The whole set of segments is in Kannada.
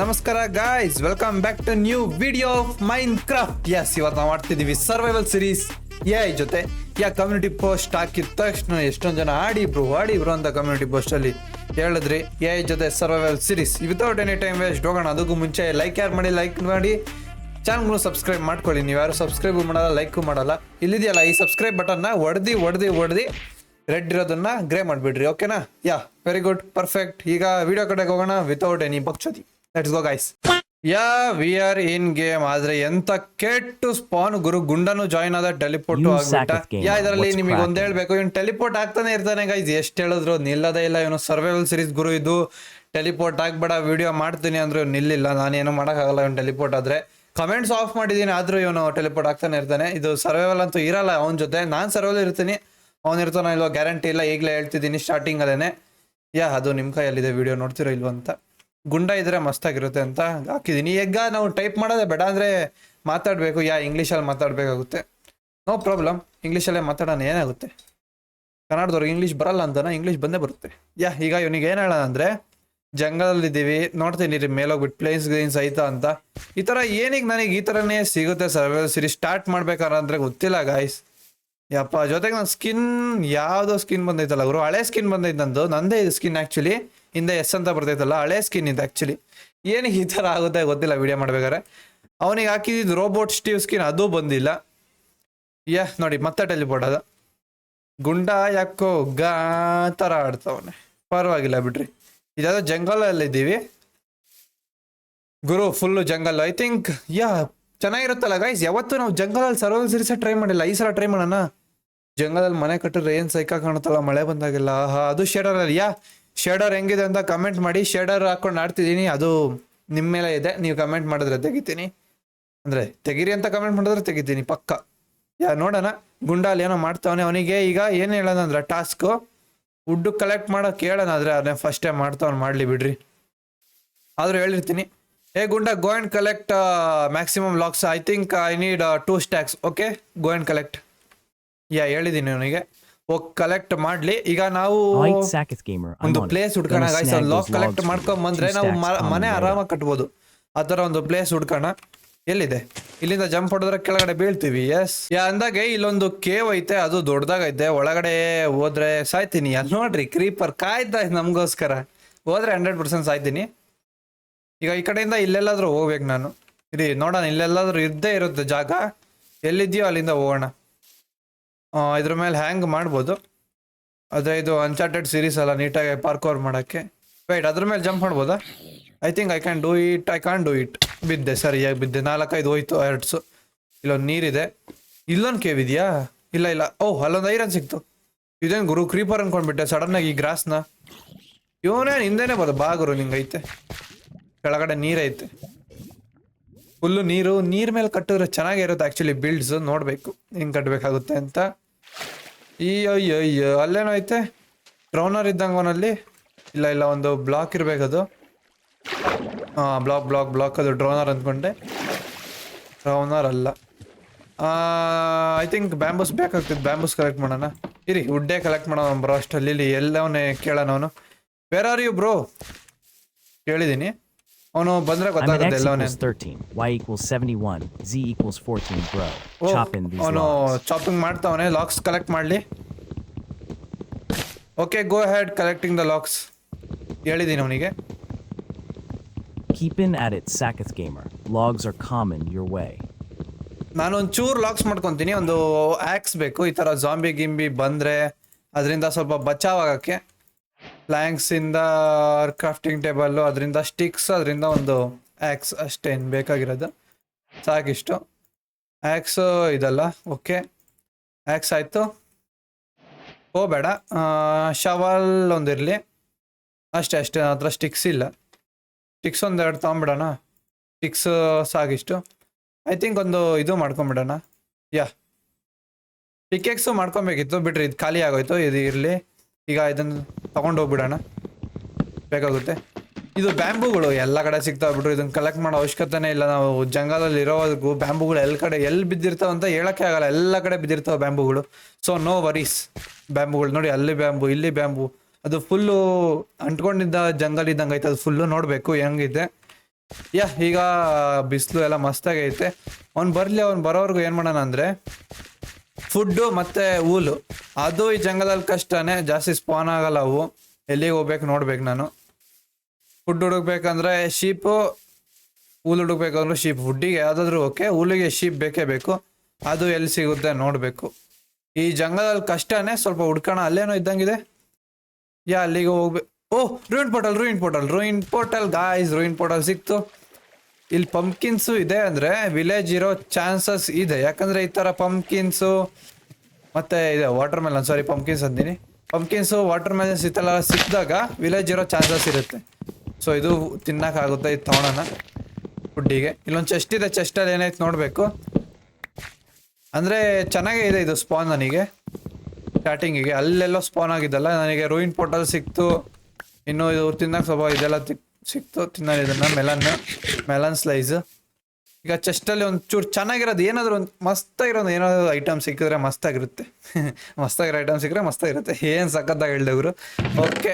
ನಮಸ್ಕಾರ guys welcome back to new video of Minecraft yes ಇವತ್ತು ನಾವು ಮಾಡ್ತಿದ್ದೀವಿ ಸರ್ವೈವಲ್ ಸಿರೀಸ್ ಎ ಜೊತೆ. ಯಾ ಕಮ್ಯುನಿಟಿ ಪೋಸ್ಟ್ ಹಾಕಿದ ತಕ್ಷಣ ಎಷ್ಟೊಂದು ಜನ ಆಡಿ ಬ್ರೋ ಆಡಿ ಬ್ರೋ ಅಂತ ಕಮ್ಯುನಿಟಿ ಪೋಸ್ಟ್ ಅಲ್ಲಿ ಹೇಳಿದ್ರಿ. ಎ ಜೊತೆ survival series without any time waste ಹೋಗೋಣ. ಅದಕ್ಕೂ ಮುಂಚೆ ಲೈಕ್ ಯಾರು ಮಾಡಿ ಲೈಕ್ ಮಾಡಿ. ಚಾನಲ್ಗೂ ಸಬ್ಸ್ಕ್ರೈಬ್ ಮಾಡ್ಕೊಳ್ಳಿ. ನೀವು ಯಾರು ಸಬ್ಸ್ಕ್ರೈಬ್ ಮಾಡಲ್ಲ ಲೈಕು ಮಾಡಲ್ಲ. ಇಲ್ಲಿದೆಯಲ್ಲ ಈ ಸಬ್ಸ್ಕ್ರೈಬ್ ಬಟನ್ನ ಹೊಡೆದಿ ಹೊಡೆದಿ ಹೊಡೆದಿ ರೆಡ್ ಇರೋದನ್ನ ಗ್ರೇ ಮಾಡಿಬಿಡ್ರಿ. ಓಕೆನಾ ಯಾ ವೆರಿ ಗುಡ್ ಪರ್ಫೆಕ್ಟ್ ಈಗ ವಿಡಿಯೋ ಕಡೆಗೆ ಹೋಗೋಣ without any ಬಕ್ಚೋದಿ let's go guys yeah we are in game ಆದ್ರೆ ಎಂತ ಕೆಟ್ಟು ಸ್ಪಾನ್ ಗುರು ಗುಂಡನು ಜಾಯಿನ್ ಆದ ಟೆಲಿಪೋರ್ಟ್ ಆಗ್ಬಿಟ್ಟ. ಯಾ ಇದರಲ್ಲಿ ನಿಮಗೆ ಒಂದ್? ಹೇಳ್ಬೇಕು ಇವನು ಟೆಲಿಪೋರ್ಟ್ ಆಗ್ತಾನೆ ಇರ್ತಾನೆ ಗೈಸ್ ಎಷ್ಟು ಹೇಳಿದ್ರು ನಿಲ್ಲದೇ ಇಲ್ಲ. ಇವನು ಸರ್ವೈವಲ್ ಸಿರೀಸ್ ಗುರು ಇದು. ಟೆಲಿಪೋರ್ಟ್ ಆಗ್ಬೇಡ ವಿಡಿಯೋ ಮಾಡ್ತೀನಿ ಅಂದ್ರೆ ಇವ್ನು ನಿಲ್ಲಿಲ್ಲ. ನಾನೇನು ಮಾಡೋಕ್ಕಾಗಲ್ಲ ಇವನು ಟೆಲಿಪೋರ್ಟ್ ಆದ್ರೆ. ಕಮೆಂಟ್ಸ್ ಆಫ್ ಮಾಡಿದ್ದೀನಿ ಆದ್ರೂ ಇವನು ಟೆಲಿಪೋರ್ಟ್ ಆಗ್ತಾನೆ ಇರ್ತಾನೆ. ಇದು ಸರ್ವೈವಲ್ ಅಂತೂ ಇರಲ್ಲ ಅವನ ಜೊತೆ. ನಾನು ಸರ್ವೈವಲ್ ಇರ್ತೀನಿ. ಅವ್ನು ಇರ್ತಾನೋ ಇಲ್ವೋ ಗ್ಯಾರಂಟಿ ಇಲ್ಲ. ಈಗಲೇ ಹೇಳ್ತಿದ್ದೀನಿ ಸ್ಟಾರ್ಟಿಂಗ್ ಅದೇನೆ ಯಾ ಅದು ನಿಮ್ಮ ಕೈಯಲ್ಲಿದೆ ವಿಡಿಯೋ ನೋಡ್ತಿರೋ ಇಲ್ವಂತ ಅಂತ. ಗುಂಡ ಇದ್ರೆ ಮಸ್ತಾಗಿರುತ್ತೆ ಅಂತ ಹಾಕಿದ್ದೀನಿ ಈಗ ನಾವು ಟೈಪ್ ಮಾಡೋದೇ ಬೇಡ ಅಂದ್ರೆ ಮಾತಾಡಬೇಕು. ಯಾ, ಇಂಗ್ಲೀಷಲ್ಲಿ ಮಾತಾಡಬೇಕಾಗುತ್ತೆ. ನೋ ಪ್ರಾಬ್ಲಮ್ ಇಂಗ್ಲೀಷಲ್ಲೇ ಮಾತಾಡೋಣ, ಏನಾಗುತ್ತೆ? ಕನ್ನಡದವ್ರಿಗೆ ಇಂಗ್ಲೀಷ್ ಬರಲ್ಲ ಅಂತಾನೆ? ಇಂಗ್ಲೀಷ್ ಬಂದೇ ಬರುತ್ತೆ. ಯಾ, ಈಗ ಇವನಿಗೆ ಏನು ಹೇಳೋಣ ಅಂದರೆ, ಜಂಗಲಲ್ಲಿದ್ದೀವಿ, ನೋಡ್ತೀನಿ ರೀ, ಮೇಲೋಗ್ಬಿಟ್ಟು ಪ್ಲೇನ್ಸ್ ಗ್ರೀನ್ಸ್ ಐತಾ ಅಂತ. ಈ ಥರ ಏನಿಗೆ ನನಗೆ ಈ ಥರನೇ ಸಿಗುತ್ತೆ ಸರ್ವೈವಲ್ ಸಿರಿ ಸ್ಟಾರ್ಟ್ ಮಾಡ್ಬೇಕಾದ್ರೆ ಗೊತ್ತಿಲ್ಲ ಗಾಯ್ಸ್ ಯಪ್ಪ, ಜೊತೆಗೆ ನನ್ನ ಸ್ಕಿನ್ ಯಾವುದೋ ಸ್ಕಿನ್ ಬಂದೈತಲ್ಲ ಗುರು. ಹಳೆ ಸ್ಕಿನ್ ಬಂದೈತೆ ನಂದು. ನಂದೇ ಇದು ಸ್ಕಿನ್ ಆ್ಯಕ್ಚುಲಿ ಹಿಂದೆ ಎಸ್ ಅಂತ ಬರ್ತೈತಲ್ಲ, ಹಳೆ ಸ್ಕಿನ್ ಇದು ಆ್ಯಕ್ಚುಲಿ ಏನಿಗೆ ಈ ಥರ ಆಗುತ್ತೆ ಗೊತ್ತಿಲ್ಲ ವಿಡಿಯೋ ಮಾಡ್ಬೇಕಾದ್ರೆ. ಅವನಿಗೆ ಹಾಕಿದ್ದು ರೋಬೋಟ್ ಸ್ಟೀವ್ ಸ್ಕಿನ್ ಅದು ಬಂದಿಲ್ಲ. ಯಾ, ನೋಡಿ, ಮತ್ತೆ ಟೆಲಿಪೋರ್ಟ್ ಅದ. ಗುಂಡ ಯಾಕೋ ಗಾ ಥರ ಆಡ್ತಾವನೆ. ಪರವಾಗಿಲ್ಲ ಬಿಡ್ರಿ. ಇದಾದ ಜಂಗಲಲ್ಲಿದ್ದೀವಿ ಗುರು full jungle I think yeah, ಚೆನ್ನಾಗಿರುತ್ತಲ್ಲ guys ಯಾವತ್ತೂ ನಾವು ಜಂಗಲಲ್ಲಿ ಸರ್ವಲ್ ಸಿರಿಸ ಟ್ರೈ ಮಾಡಿಲ್ಲ. ಈ ಸಲ ಟ್ರೈ ಮಾಡೋಣ. ಜಂಗಲಲ್ಲಿ ಮನೆ ಕಟ್ಟಿದ್ರೆ ಏನು ಸೈಕ ಕಾಣುತ್ತಲ್ಲ, ಮಳೆ ಬಂದಾಗೆಲ್ಲ ಅದು ಶೇಡರ್ ಯಾ. ಶೇಡರ್ ಹೆಂಗಿದೆ ಅಂತ ಕಮೆಂಟ್ ಮಾಡಿ ಶೇಡರ್ ಹಾಕೊಂಡು ಆಡ್ತಿದ್ದೀನಿ. ಅದು ನಿಮ್ಮ ಮೇಲೆ ಇದೆ. ನೀವು ಕಮೆಂಟ್ ಮಾಡಿದ್ರೆ ತೆಗಿತೀನಿ. ಅಂದರೆ ತೆಗಿರಿ ಅಂತ ಕಮೆಂಟ್ ಮಾಡಿದ್ರೆ ತೆಗಿತೀನಿ, ಪಕ್ಕ. ಯಾ, ನೋಡೋಣ. ಗುಂಡಾಲ್ ಏನೋ ಮಾಡ್ತಾವನೆ ಅವನಿಗೆ. ಈಗ ಏನು ಹೇಳೋಣ ಅಂದ್ರೆ ಟಾಸ್ಕು ವುಡ್ಡು ಕಲೆಕ್ಟ್ ಮಾಡೋಕೆ ಹೇಳೋಣ ಆದರೆ ಅದನ್ನೇ ಫಸ್ಟ್ ಟೈಮ್ ಮಾಡ್ತಾವ್ನು ಮಾಡಲಿ ಬಿಡ್ರಿ. ಆದರೂ ಹೇಳಿರ್ತೀನಿ. ಏ, Gunda go and collect maximum logs I think I need two stacks okay go and collect yeah, ಹೇಳಿದ್ದೀನಿ ಅವನಿಗೆ. ಹೋಗಿ ಕಲೆಕ್ಟ್ ಮಾಡ್ಲಿ. ಈಗ ನಾವು ಒಂದು ಪ್ಲೇಸ್ ಹುಡ್ಕೋಣ ಗಾಯ್ಸ್ ಲಾಕ್ ಕಲೆಕ್ಟ್ ಮಾಡ್ಕೊಂಡ್ ಬಂದ್ರೆ ನಾವು ಮನೆ. ಆರಾಮಾಗಿ ಕಟ್ಬೋದು. ಆ ತರ ಒಂದು ಪ್ಲೇಸ್ ಹುಡ್ಕೋಣ. ಎಲ್ಲಿದೆ? ಇಲ್ಲಿಂದ ಜಂಪ್ ಹೊಡೆದ್ರೆ ಕೆಳಗಡೆ ಬೀಳ್ತೀವಿ. ಎಸ್ ಅಂದಾಗೆ ಇಲ್ಲೊಂದು ಕೇವ್ ಐತೆ ಅದು ದೊಡ್ಡದಾಗೈತೆ. ಒಳಗಡೆ ಹೋದ್ರೆ ಸಾಯ್ತೀನಿ. ಅಲ್ಲಿ ನೋಡ್ರಿ ಕ್ರೀಪರ್ ಕಾಯ್ತಾ ಇದೆ ನಮಗೋಸ್ಕರ. ಹೋದ್ರೆ ಹಂಡ್ರೆಡ್ ಪರ್ಸೆಂಟ್ ಸಾಯ್ತೀನಿ. ಈಗ ಈ ಕಡೆಯಿಂದ ಇಲ್ಲೆಲ್ಲಾದ್ರೂ ಹೋಗ್ಬೇಕು ನಾನು. ಇರಿ ನೋಡೋಣ ಇಲ್ಲೆಲ್ಲಾದ್ರೂ ಇದ್ದೇ ಇರುತ್ತೆ ಜಾಗ. ಎಲ್ಲಿದೆಯೋ ಅಲ್ಲಿಂದ ಹೋಗೋಣ. ಇದ್ರ ಮೇಲೆ ಹ್ಯಾಂಗ್ ಮಾಡ್ಬೋದು. ಅದೇ ಇದು ಅನ್ಚಾರ್ಟೆಡ್ ಸೀರೀಸ್ ಅಲ್ಲ, ನೀಟಾಗಿ ಪಾರ್ಕೋರ್ ಮಾಡೋಕ್ಕೆ. ವೈಟ್ ಅದ್ರ ಮೇಲೆ ಜಂಪ್ ಮಾಡ್ಬೋದಾ? I think I can do it I can do it ಬಿದ್ದೆ, ಸರಿಯಾಗಿ ಬಿದ್ದೆ. ನಾಲ್ಕೈದು ಹೋಯ್ತು ಎರಡ್ಸು ಇಲ್ಲೊಂದು ನೀರಿದೆ. ಇಲ್ಲೊಂದು ಕೇವ್ ಇದೆಯಾ? ಇಲ್ಲ ಇಲ್ಲ. ಓಹ್, ಅಲ್ಲೊಂದು ಐರನ್ ಸಿಕ್ತು. ಇದೇನು ಗುರು ಕ್ರೀಪರ್ ಅನ್ಕೊಂಡ್ಬಿಟ್ಟೆ ಸಡನ್ನಾಗಿ ಈ ಗ್ರಾಸ್ನ ಇವನೇ ಹಿಂದೆನೇ ಬರೋದು ಬಾ ಗುರು ನಿಂಗೈತೆ ಕೆಳಗಡೆ ನೀರೈತೆ ಫುಲ್ಲು ನೀರು, ನೀರ್ ಮೇಲೆ ಕಟ್ಟಿದ್ರೆ ಚೆನ್ನಾಗಿರುತ್ತೆ ಆ್ಯಕ್ಚುಲಿ ಬಿಲ್ಡ್ಸ್ ನೋಡಬೇಕು. ಹೆಂಗೆ ಕಟ್ಟಬೇಕಾಗುತ್ತೆ ಅಂತ. ಈ ಅಯ್ಯೋ ಅಯ್ಯೋ ಅಲ್ಲೇನೋ ಐತೆ? ಡ್ರೌನರ್ ಇದ್ದಂಗೆ ಅವನಲ್ಲಿ? ಇಲ್ಲ ಇಲ್ಲ, ಒಂದು ಬ್ಲಾಕ್ ಇರಬೇಕದು ಹಾಂ ಬ್ಲಾಕ್ ಬ್ಲಾಕ್ ಬ್ಲಾಕ್ ಅದು ಡ್ರೋನರ್ ಅಂದ್ಕೊಂಡೆ. ಡ್ರೋನರ್ ಅಲ್ಲ. ಐ ಥಿಂಕ್ ಬ್ಯಾಂಬೂಸ್ ಬೇಕಾಗ್ತದೆ ಬ್ಯಾಂಬೂಸ್ ಕಲೆಕ್ಟ್ ಮಾಡೋಣ. ಇರಿ ವುಡ್ಡೇ ಕಲೆಕ್ಟ್ ಮಾಡೋಣ ಬ್ರೋ ಅಷ್ಟಲ್ಲಿ ಇಲ್ಲಿ ಎಲ್ಲವನ್ನೇ ಕೇಳೋಣ ಅವನು. ಬೇರೆ ಆರ್ ಯು ಬ್ರೋ ಕೇಳಿದ್ದೀನಿ. ಅವನು ಬಂದ್ರೆ I'm an ಗೊತ್ತಾಗುತ್ತೆ X ಎಲ್ಲವನೇ equals 13, Y equals 71, Z equals 14, bro. Chop in these ಅವನು logs. ಚಾಪಿಂಗ್ ಮಾಡ್ತಾವನೆ ಲಾಕ್ಸ್ ಕಲೆಕ್ಟ್ ಮಾಡಲಿ. Okay go had collecting the logs ಹೇಳಿದ್ದೀನಿ ಅವನಿಗೆ. Keep in at it, Sacketh Gamer. Logs are common your way. ನಾನು ಒಂದು ಚೂರು ಲಾಕ್ಸ್ ಮಾಡ್ಕೊತೀನಿ. ಒಂದು ಆ್ಯಕ್ಸ್ ಬೇಕು. ಈ ಥರ ಜಾಂಬಿ ಗಿಂಬಿ ಬಂದರೆ ಅದರಿಂದ ಸ್ವಲ್ಪ ಬಚಾವ್ ಆಗೋಕ್ಕೆ ಪ್ಲ್ಯಾಂಕ್ಸಿಂದ ಕ್ರಾಫ್ಟಿಂಗ್ ಟೇಬಲ್ಲು ಅದರಿಂದ ಸ್ಟಿಕ್ಸ್ ಅದರಿಂದ ಒಂದು ಆ್ಯಕ್ಸ್ ಅಷ್ಟೇನು ಬೇಕಾಗಿರೋದು. ಸಾಕಿಷ್ಟು. ಆ್ಯಕ್ಸು ಇದಲ್ಲ ಓಕೆ ಆ್ಯಕ್ಸ್ ಆಯಿತು. ಹೋಗಬೇಡ. ಶವಲ್ ಒಂದಿರಲಿ ಅಷ್ಟೇ ಅಷ್ಟೇ ಹತ್ರ ಸ್ಟಿಕ್ಸ್ ಇಲ್ಲ. ಸ್ಟಿಕ್ಸ್ ಒಂದು ಎರಡು ತೊಗೊಂಬಿಡೋಣ ಸ್ಟಿಕ್ಸ್ ಸಾಕಿಷ್ಟು. ಐ ಥಿಂಕ್ ಒಂದು ಇದು ಮಾಡ್ಕೊಂಬಿಡೋಣ ಯಾ ಪಿಕೆಕ್ಸು ಮಾಡ್ಕೊಬೇಕಿತ್ತು. ಬಿಡ್ರಿ ಇದು ಖಾಲಿ ಆಗೋಯ್ತು. ಇದು ಇರಲಿ. ಈಗ ಇದನ್ನು ತಗೊಂಡು ಹೋಗ್ಬಿಡೋಣ. ಬೇಕಾಗುತ್ತೆ. ಇದು ಬ್ಯಾಂಬುಗಳು ಎಲ್ಲ ಕಡೆ ಸಿಗ್ತಾವೆ ಬಿಟ್ರು ಇದನ್ನ ಕಲೆಕ್ಟ್ ಮಾಡೋ ಅವಶ್ಯಕತೆನೇ ಇಲ್ಲ. ನಾವು ಜಂಗಲಲ್ಲಿ ಇರೋವರೆಗೂ ಬ್ಯಾಂಬುಗಳು ಎಲ್ಲ ಕಡೆ ಎಲ್ಲಿ ಬಿದ್ದಿರ್ತಾವ ಅಂತ ಹೇಳಕ್ಕೆ ಆಗಲ್ಲ. ಎಲ್ಲ ಕಡೆ ಬಿದ್ದಿರ್ತಾವೆ ಬ್ಯಾಂಬುಗಳು. ಸೊ ನೋ ವರೀಸ್ ಬ್ಯಾಂಬುಗಳು ನೋಡಿ, ಅಲ್ಲಿ ಬ್ಯಾಂಬು, ಇಲ್ಲಿ ಬ್ಯಾಂಬು. ಅದು ಫುಲ್ಲು ಅಂಟ್ಕೊಂಡಿದ್ದ ಜಂಗಲ್ ಇದ್ದಂಗೆ ಐತೆ. ಅದು ಫುಲ್ಲು ನೋಡಬೇಕು, ಹೆಂಗಿದೆ. ಯಾ, ಈಗ ಬಿಸಿಲು ಎಲ್ಲ ಮಸ್ತಾಗೈತೆ. ಅವ್ನು ಬರಲಿ, ಅವ್ನು ಬರೋವರೆಗೂ ಏನು ಮಾಡೋಣ ಅಂದರೆ ಫುಡ್ಡು ಮತ್ತೆ ಹೂಲು ಅದು ಈ ಜಂಗಲಲ್ಲಿ ಕಷ್ಟನೇ, ಜಾಸ್ತಿ ಸ್ಪಾನ್ ಆಗಲ್ಲ ಅವು. ಎಲ್ಲಿಗೆ ಹೋಗ್ಬೇಕು ನೋಡ್ಬೇಕು ನಾನು. ಫುಡ್ ಹುಡುಕ್ಬೇಕಂದ್ರೆ ಶೀಪು ಹೂಲ್ ಹುಡುಕ್ಬೇಕಂದ್ರೆ ಶೀಪ್ ಫುಡ್ಡಿಗೆ ಯಾವುದಾದ್ರೂ ಓಕೆ ಹುಲ್ಲಿಗೆ ಶೀಪ್ ಬೇಕೇ ಬೇಕು. ಅದು ಎಲ್ಲಿ ಸಿಗುತ್ತೆ ನೋಡಬೇಕು. ಈ ಜಂಗಲಲ್ಲಿ ಕಷ್ಟನೇ ಸ್ವಲ್ಪ ಹುಡ್ಕೋಣ, ಅಲ್ಲೇನೋ ಇದ್ದಂಗಿದೆ. ಯಾ, ಅಲ್ಲಿಗೆ ಹೋಗ್ಬೇಕು ಓ ruin portal ruin portal ruin portal guys ruin portal ಸಿಕ್ತು. ಇಲ್ಲಿ ಪಂಪ್ಕಿನ್ಸು ಇದೆ ಅಂದರೆ ವಿಲೇಜ್ ಇರೋ ಚಾನ್ಸಸ್ ಇದೆ. ಯಾಕಂದರೆ ಈ ಥರ ಪಂಪ್ಕಿನ್ಸು ಮತ್ತು ಇದೆ ವಾಟರ್ ಮೆಲನ್ ಸಾರಿ ಪಂಪ್ಕಿನ್ಸ್ ಅಂತೀನಿ. ಪಂಪ್ಕಿನ್ಸು ವಾಟರ್ ಮೆಲನ್ಸ್ ಈ ಸಿಕ್ಕಿದಾಗ ವಿಲೇಜ್ ಇರೋ ಚಾನ್ಸಸ್ ಇರುತ್ತೆ. ಸೊ ಇದು ತಿನ್ನೋಕ್ಕಾಗುತ್ತೆ ಇದು ತೊಗೊಳೋಣ ಫುಡ್ಡಿಗೆ ಇಲ್ಲೊಂದು ಚೆಸ್ಟ್ ಇದೆ ಚೆಸ್ಟಲ್ಲಿ ಏನಾಯ್ತು ನೋಡಬೇಕು. ಅಂದರೆ ಚೆನ್ನಾಗೇ ಇದೆ ಇದು ಸ್ಪಾನ್ ನನಗೆ. ಸ್ಟಾರ್ಟಿಂಗಿಗೆ ಅಲ್ಲೆಲ್ಲೋ ಸ್ಪಾನ್ ಆಗಿದ್ದಲ್ಲ. ನನಗೆ ರೂಯಿನ್ ಪೋರ್ಟಲ್ ಸಿಕ್ತು. ಇನ್ನು ಇದು ತಿನ್ನೋಕೆ ಸ್ವಲ್ಪ ಇದೆಲ್ಲ ಸಿಕ್ತು ತಿನ್ನಲಿ ಇದನ್ನ ಮೆಲನ್ ಮೆಲನ್ ಸ್ಲೈಸ್. ಈಗ ಚೆಸ್ಟಲ್ಲಿ ಒಂದು ಚೂರು ಚೆನ್ನಾಗಿರೋದು ಏನಾದರೂ ಒಂದು ಮಸ್ತಾಗಿರೋದು ಏನಾದರೂ ಐಟಮ್ ಸಿಕ್ಕಿದ್ರೆ ಮಸ್ತಾಗಿರುತ್ತೆ. ಮಸ್ತಾಗಿರೋ ಐಟಮ್ ಸಿಕ್ಕರೆ ಮಸ್ತಾಗಿರುತ್ತೆ. ಏನು ಸಖತ್ತಾಗಿ ಹೇಳಿದವರು ಓಕೆ.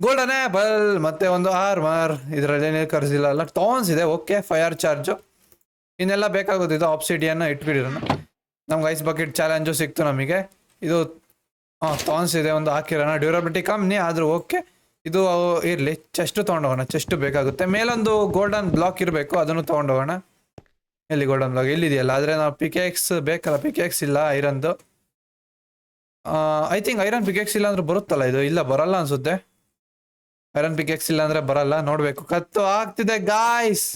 ಗೋಲ್ಡನ್ ಬಲ್, ಮತ್ತೆ ಒಂದು ಆರ್ ಮಾರ್. ಇದರಲ್ಲಿ ಕರೆಸಿಲ್ಲ ಅಲ್ಲ. ಟಾನ್ಸ್ ಇದೆ, ಓಕೆ. Fire charge. ಇನ್ನೆಲ್ಲ ಬೇಕಾಗುತ್ತೆ ಇದು ಆಪ್ಸಿಡಿಯನ್ನು ಇಟ್ಬಿಡಿರೋಣ. ನಮ್ಗೆ ಐಸ್ ಬಕೆಟ್ ಚಾಲೆಂಜು ಸಿಕ್ತು ನಮಗೆ. ಇದು ಹಾಂ ಥಾನ್ಸ್ ಇದೆ, ಒಂದು ಹಾಕಿರೋಣ. ಡ್ಯೂರಬಿಲಿಟಿ ಕಮ್ಮಿ, ಆದರೂ ಓಕೆ. ಇದು ಇರಲಿ ಚೆಸ್ಟ್ ತೊಗೊಂಡೋಗೋಣ ಚೆಸ್ಟ್ ಬೇಕಾಗುತ್ತೆ. ಮೇಲೊಂದು ಗೋಲ್ಡನ್ ಬ್ಲಾಕ್ ಇರಬೇಕು, ಅದನ್ನು ತೊಗೊಂಡೋಗೋಣ. ಎಲ್ಲಿ ಗೋಲ್ಡನ್ ಬ್ಲಾಕ್ ಎಲ್ಲಿದೆಯಲ್ಲ? ಆದರೆ ನಾವು ಪಿಕೆಕ್ಸ್ ಬೇಕಲ್ಲ ಪಿಕೆಕ್ಸ್ ಇಲ್ಲ ಐರನ್ದು ಐ ಥಿಂಕ್ ಐರನ್ ಪಿಕೆಕ್ಸ್ ಇಲ್ಲ ಅಂದ್ರೆ ಬರುತ್ತಲ್ಲ ಇದು? ಇಲ್ಲ, ಬರಲ್ಲ ಅನ್ಸುತ್ತೆ. ಐರನ್ ಪಿಕೆಕ್ಸ್ ಇಲ್ಲ ಅಂದ್ರೆ ಬರಲ್ಲ, ನೋಡಬೇಕು. ಕತ್ತು ಆಗ್ತಿದೆ ಗಾಯ್ಸ್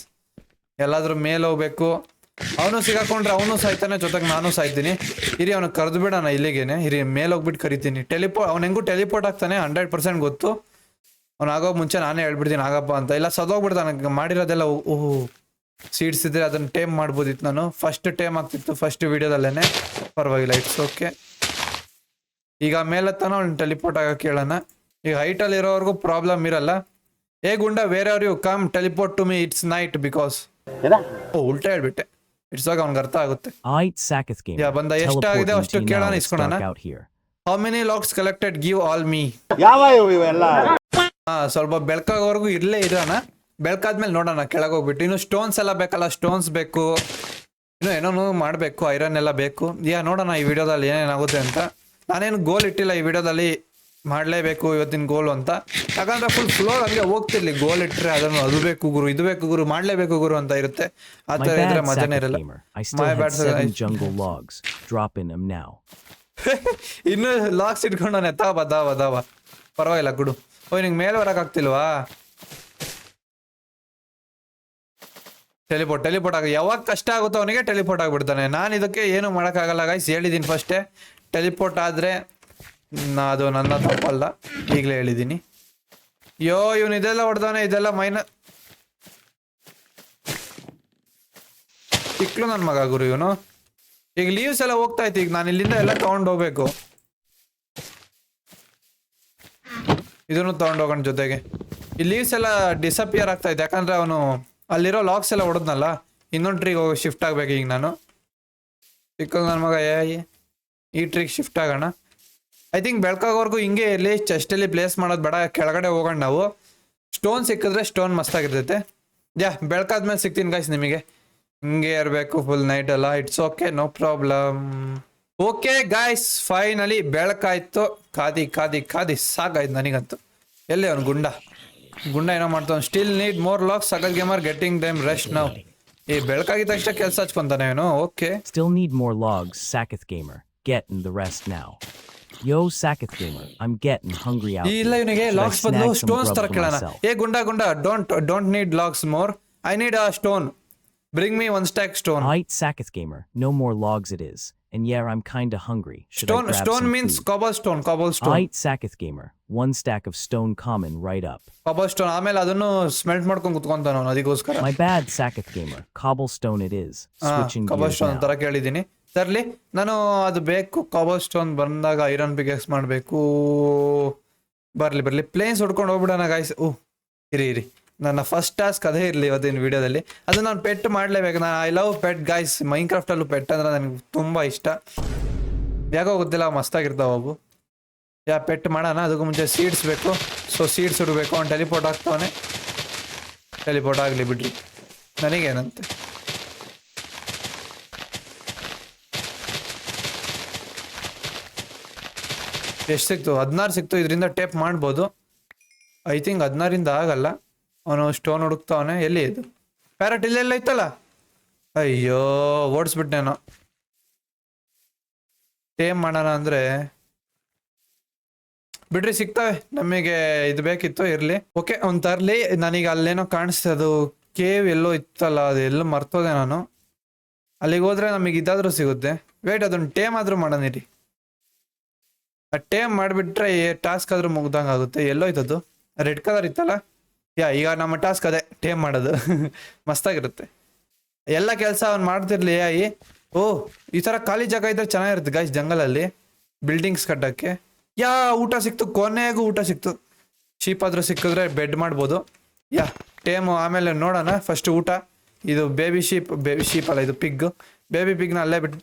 ಎಲ್ಲಾದ್ರೂ ಮೇಲೆ ಹೋಗ್ಬೇಕು. ಅವನು ಸಿಗಾಕೊಂಡ್ರೆ ಅವನು ಸಾಯ್ತಾನೆ, ಜೊತೆಗೆ ನಾನು ಸಾಯ್ತೀನಿ. ಇರಿ ಅವನು ಕರೆದು ಬಿಡೋಣ ಇಲ್ಲಿಗೇನೆ. ಹಿರಿ, ಮೇಲೆ ಹೋಗ್ಬಿಟ್ಟು ಕರಿತೀನಿ. ಟೆಲಿಪೋ ಅವ್ನು ಹೆಂಗೂ ಟೆಲಿಪೋರ್ಟ್ ಆಗ್ತಾನೆ ಹಂಡ್ರೆಡ್ ಪರ್ಸೆಂಟ್ ಗೊತ್ತು. ಅವ್ನು ಆಗೋ ಮುಂಚೆ ನಾನೇ ಹೇಳ್ಬಿಡ್ತೀನಿ ಆಗಪ್ಪ ಅಂತ. ಇಲ್ಲ ಸದೋಗ್ಬಿಡ್ತಾನೆ ಮಾಡಿರೋದೆಲ್ಲ ಓಹ್ ಸೀಡ್ಸ್ ಇದ್ರೆ ಅದನ್ನ ಟೇಮ್ ಮಾಡ್ಬೋದಿತ್ತು ನಾನು. ಫಸ್ಟ್ ಟೇಮ್ ಆಗ್ತಿತ್ತು ಫಸ್ಟ್ ವಿಡಿಯೋದಲ್ಲೇನೆ. ಪರವಾಗಿಲ್ಲ ಇಟ್ಸ್ ಓಕೆ ಈಗ ಮೇಲತ್ತಾನ ಅವ್ನು ಟೆಲಿಪೋರ್ಟ್ ಆಗಕ್ಕೆ ಕೇಳೋಣ ಈಗ ಹೈಟಲ್ಲಿ ಇರೋವರೆಗೂ ಪ್ರಾಬ್ಲಮ್ ಇರಲ್ಲ. ಏ Gunda where are you come teleport to me it's night because oh ಉಲ್ಟಾ ಹೇಳ್ಬಿಟ್ಟೆ. ಇಟ್ಸ್ ಆಗ ಅವ್ನಿಗೆ ಅರ್ಥ ಆಗುತ್ತೆ. Yeah, ಬಂದ ಎಷ್ಟಾಗಿದೆ ಅಷ್ಟು ಕೇಳೋಣ, ಇಸ್ಕೊಳ್ಳೋಣ ಇಸ್ಕೊಳೋಣ. How many logs collected give all me ಯಾವ ಹಾ ಸ್ವಲ್ಪ ಬೆಳ್ಕಾಗೋವರೆಗೂ ಇರ್ಲೇ ಇರೋಣ. ಬೆಳ್ಕಾದ್ಮೇಲೆ ನೋಡೋಣ ಕೆಳಗೆ ಹೋಗ್ಬಿಟ್ಟು ಇನ್ನು ಸ್ಟೋನ್ಸ್ ಎಲ್ಲ ಬೇಕಲ್ಲ ಸ್ಟೋನ್ಸ್ ಬೇಕು. ಇನ್ನು ಏನೋ ಮಾಡಬೇಕು ಐರನ್ ಎಲ್ಲ ಬೇಕು. ಯಾ ನೋಡೋಣ ಈ ವಿಡಿಯೋದಲ್ಲಿ ಏನೇನಾಗುತ್ತೆ ಅಂತ. ನಾನೇನು ಗೋಲ್ ಇಟ್ಟಿಲ್ಲ ಈ ವಿಡಿಯೋದಲ್ಲಿ ಮಾಡಲೇಬೇಕು ಇವತ್ತಿನ ಗೋಲ್ ಅಂತ. ಯಾಕಂದ್ರೆ ಫುಲ್ ಫ್ಲೋರ್ ಹಂಗೆ ಹೋಗ್ತಿರ್ಲಿ. ಗೋಲ್ ಇಟ್ಟರೆ ಅದನ್ನು ಅದು ಬೇಕು ಗುರು ಇದು ಬೇಕು ಗುರು ಮಾಡಲೇಬೇಕು ಗುರು ಅಂತ ಇರುತ್ತೆ. ಆ ಥರ ಇದ್ರೆ ಮಜಾನೇ ಇರಲ್ಲ. My bats drop them now. ಇನ್ನು ಲಾಕ್ಸ್ ಇಟ್ಕೊಂಡವನೆ ತಾವ ದಾವ ದಾವ ಪರವಾಗಿಲ್ಲ ಗುಡು. ಓಯ್ ನಿಂಗೆ ಮೇಲೆ ಬರೋಕ್ಕಾಗ್ತಿಲ್ವಾ ಟೆಲಿಪೋರ್ಟ್ ಟೆಲಿಪೋರ್ಟ್ ಆಗ ಯಾವಾಗ ಕಷ್ಟ ಆಗುತ್ತೋ ಅವನಿಗೆ ಟೆಲಿಪೋರ್ಟ್ ಆಗಿಬಿಡ್ತಾನೆ. ನಾನು ಇದಕ್ಕೆ ಏನು ಮಾಡೋಕ್ಕಾಗಲ್ಲ ಗಾಯ್ಸ್ ಹೇಳಿದ್ದೀನಿ ಫಸ್ಟೇ ಟೆಲಿಪೋರ್ಟ್ ಆದರೆ ಅದು ನನ್ನ ತಪ್ಪಲ್ಲ. ಈಗಲೇ ಹೇಳಿದ್ದೀನಿ ಯೋ, ಇವನು ಇದೆಲ್ಲ ಹೊಡೆದವನೇ, ಇದೆಲ್ಲ ಮೈನ ತಿಕ್ಲು ನನ್ನ ಮಗ ಗುರು ಇವನು. ಈಗ ಲೀವ್ಸ್ ಎಲ್ಲ ಹೋಗ್ತಾ ಇತ್ತು. ಈಗ ನಾನು ಇಲ್ಲಿಂದ ಎಲ್ಲ ತೊಗೊಂಡು ಹೋಗ್ಬೇಕು. ಇದನ್ನು ತಗೊಂಡು ಹೋಗೋಣ ಜೊತೆಗೆ. ಈ ಲೀವ್ಸ್ ಎಲ್ಲ ಡಿಸಪಿಯರ್ ಆಗ್ತಾ ಇದೆ. ಯಾಕಂದ್ರೆ ಅವನು ಅಲ್ಲಿರೋ ಲಾಕ್ಸ್ ಎಲ್ಲ ಹೊಡೆದ್ನಲ್ಲ ಇನ್ನೊಂದು ಟ್ರೀಗೆ ಹೋಗಿ ಶಿಫ್ಟ್ ಆಗ್ಬೇಕು ಈಗ ನಾನು. ಚಿಕ್ಕ ನನ್ನ ಮಗ ಏ ಈ ಟ್ರಿಗ್ ಶಿಫ್ಟ್ ಆಗೋಣ. ಐ ಥಿಂಕ್ ಬೆಳ್ಕಾಗೋವರೆಗೂ ಹಿಂಗೆ ಇರಲಿ ಚೆಸ್ಟಲ್ಲಿ ಪ್ಲೇಸ್ ಮಾಡೋದು ಬೇಡ, ಕೆಳಗಡೆ ಹೋಗೋಣ ನಾವು. ಸ್ಟೋನ್ ಸಿಕ್ಕಿದ್ರೆ ಸ್ಟೋನ್ ಮಸ್ತಾಗಿರ್ತೈತೆ ಯಾ, ಬೆಳ್ಕಾದ್ಮೇಲೆ ಸಿಗ್ತೀನಿ ಗಾಯ್ಸ್ ನಿಮಗೆ. ಹಿಂಗೆ ಇರಬೇಕು ಫುಲ್ ನೈಟ್ ಅಲ್ಲ it's okay no problem okay guys finally ಬೆಳಕಾಯ್ತು. ಕಾದಿ ಕಾದಿ ಕಾದಿ ಸಾಕಾಯ್ತು ನನಗಂತೂ. ಎಲ್ಲಿ ಅವನು ಗುಂಡ? ಗುಂಡ ಏನೋ ಮಾಡ್ತಾವ್ still need more log Saketh Gamer getting time rest ನಾವು ಈ ಬೆಳಕಾಗಿದ್ದ ತಕ್ಷಣ ಕೆಲಸ ಹಚ್ಕೊಂತಾನೆ ಏನು okay still need more logs Saketh Gamer get in the rest ನಾವು yo Saketh gamer I am get ಇಲ್ಲ ಹಂಗ್ರಿ ಇವನಿಗೆ ಇಲ್ಲ ಇವನಿಗೆ ಲಾಕ್ಸ್ ಬದಲು ಸ್ಟೋನ್ಸ್ ತರ ಕೇಳೋಣ ಏ Gunda Gunda don't don't need logs more I need a stone bring me one stack stone height Saketh Gamer no more logs it is. And yeah, I'm kinda hungry. Should stone I grab stone some means food? Cobblestone cobblestone Aight Saketh Gamer. One stack of stone common right up. Cobblestone ಆಮೇಲೆ ಅದನ್ನು ಸ್ಮೆಲ್ಟ್ ಮಾಡ್ಕೊಂಡು ಕುತ್ಕೊಂತಾನ ಅವನು ಅದಕ್ಕೋಸ್ಕರ My bad, Saketh Gamer. Cobblestone it is. Switching cobble gears stone now. ತರ ಕೇಳಿದ್ದೀನಿ ತರ್ಲಿ ನಾನು ಅದು ಬೇಕು ಕಬಲ್ ಸ್ಟೋನ್ ಬಂದಾಗ ಐರನ್ ಪಿಕೆಕ್ಸ್ ಮಾಡಬೇಕು ಬರ್ಲಿ ಬರ್ಲಿ ಪ್ಲೇನ್ಸ್ ಹೊಡ್ಕೊಂಡು ಹೋಗ್ಬಿಡೋಣ ಗಾಯ್ಸ್ ಓ ಇರಿ ಇರಿ ನನ್ನ ಫಸ್ಟ್ ಟಾಸ್ಕ್ ಅದೇ ಇರಲಿ ಇವತ್ತಿನ ವಿಡಿಯೋದಲ್ಲಿ. ಅದು ನಾನು ಪೆಟ್ ಮಾಡಲೇಬೇಕು. ನಾನು ಐ ಲವ್ ಪೆಟ್ ಗಾಯ್ಸ್ ಮೈನ್ಕ್ರಾಫ್ಟಲ್ಲೂ ಪೆಟ್ ಅಂದ್ರೆ ನನಗೆ ತುಂಬ ಇಷ್ಟ. ಯಾಕೋ ಗೊತ್ತಿಲ್ಲ, ಮಸ್ತಾಗಿರ್ತಾವೆ ಅವು. ಯಾ ಪೆಟ್ ಮಾಡೋಣ? ಅದಕ್ಕೂ ಮುಂಚೆ ಸೀಡ್ಸ್ ಬೇಕು. ಸೊ ಸೀಡ್ಸ್ ಇಡಬೇಕು. ಅವ್ನು ಟೆಲಿಪೋರ್ಟ್ ಆಗ್ತಾವನೆ. ಟೆಲಿಪೋರ್ಟ್ ಆಗಲಿ ಬಿಡ್ರಿ. ನನಗೇನಂತೆ? ಎಷ್ಟು ಸಿಕ್ತು? ಹದಿನಾರು ಸಿಕ್ತು. ಇದರಿಂದ ಟೇಪ್ ಮಾಡ್ಬೋದು. ಐ ಥಿಂಕ್ ಹದಿನಾರಿಂದ ಆಗಲ್ಲ. ಅವನು ಸ್ಟೋನ್ ಹುಡುಕ್ತಾವನೆ, ಎಲ್ಲಿ? ಇದು ಪ್ಯಾರಟ್ ಇಲ್ಲೆಲ್ಲ ಇತ್ತಲ್ಲ? ಅಯ್ಯೋ ಓಡಿಸ್ಬಿಟ್ನೇನೋ ಟೇಮ್ ಮಾಡೋಣ ಅಂದ್ರೆ, ಬಿಡ್ರಿ, ಸಿಗ್ತಾವೆ. ನಮಗೆ ಇದು ಬೇಕಿತ್ತು, ಇರ್ಲಿ. ಓಕೆ ಒಂದು ತರ್ಲಿ. ನನಗೆ ಅಲ್ಲೇನೋ ಕಾಣಿಸ್ತದೆ ಅದು ಕೇವ್ ಎಲ್ಲೋ ಇತ್ತಲ್ಲ, ಅದು ಎಲ್ಲೋ ಮರ್ತೋದೆ ನಾನು. ಅಲ್ಲಿಗೆ ಹೋದ್ರೆ ನಮಗೆ ಇದಾದ್ರೂ ಸಿಗುತ್ತೆ. ವೇಟ್ ಅದೊಂದು ಟೇಮ್ ಆದ್ರೂ ಮಾಡೋಣಿರಿ ಆ ಟೇಮ್ ಮಾಡಿಬಿಟ್ರೆ ಟಾಸ್ಕ್ ಆದ್ರೂ ಮುಗ್ದಂಗೆ ಆಗುತ್ತೆ ಎಲ್ಲೋ ಇತ್ತದು ರೆಡ್ ಕಲರ್ ಇತ್ತಲ್ಲ? ಯಾ ಈಗ ನಮ್ಮ ಟಾಸ್ಕ್ ಅದೇ ಟೇಮ್ ಮಾಡೋದು. ಮಸ್ತಾಗಿರುತ್ತೆ. ಎಲ್ಲ ಕೆಲಸ ಅವ್ನು ಮಾಡ್ತಿರ್ಲಿ ಯಾಯಿ ಓ ಈ ಥರ ಖಾಲಿ ಜಾಗ ಇದ್ರೆ ಚೆನ್ನಾಗಿರುತ್ತೆ ಗಾಯ್ಸ್ ಜಂಗಲಲ್ಲಿ. ಬಿಲ್ಡಿಂಗ್ಸ್ ಕಟ್ಟಕ್ಕೆ. ಯಾ ಊಟ ಸಿಕ್ತು ಕೊನೆಗೂ ಊಟ ಸಿಕ್ತು. ಶೀಪ್ ಆದರೂ ಸಿಕ್ಕಿದ್ರೆ ಬೆಡ್ ಮಾಡ್ಬೋದು. ಯಾ ಟೇಮು ಆಮೇಲೆ ನೋಡೋಣ ಫಸ್ಟ್ ಊಟ. ಇದು ಬೇಬಿ ಶೀಪ್ ಬೇಬಿ ಶೀಪ್ ಅಲ್ಲ ಇದು ಪಿಗ್ ಬೇಬಿ ಪಿಗ್ನ ಅಲ್ಲೇ ಬಿಟ್ಟು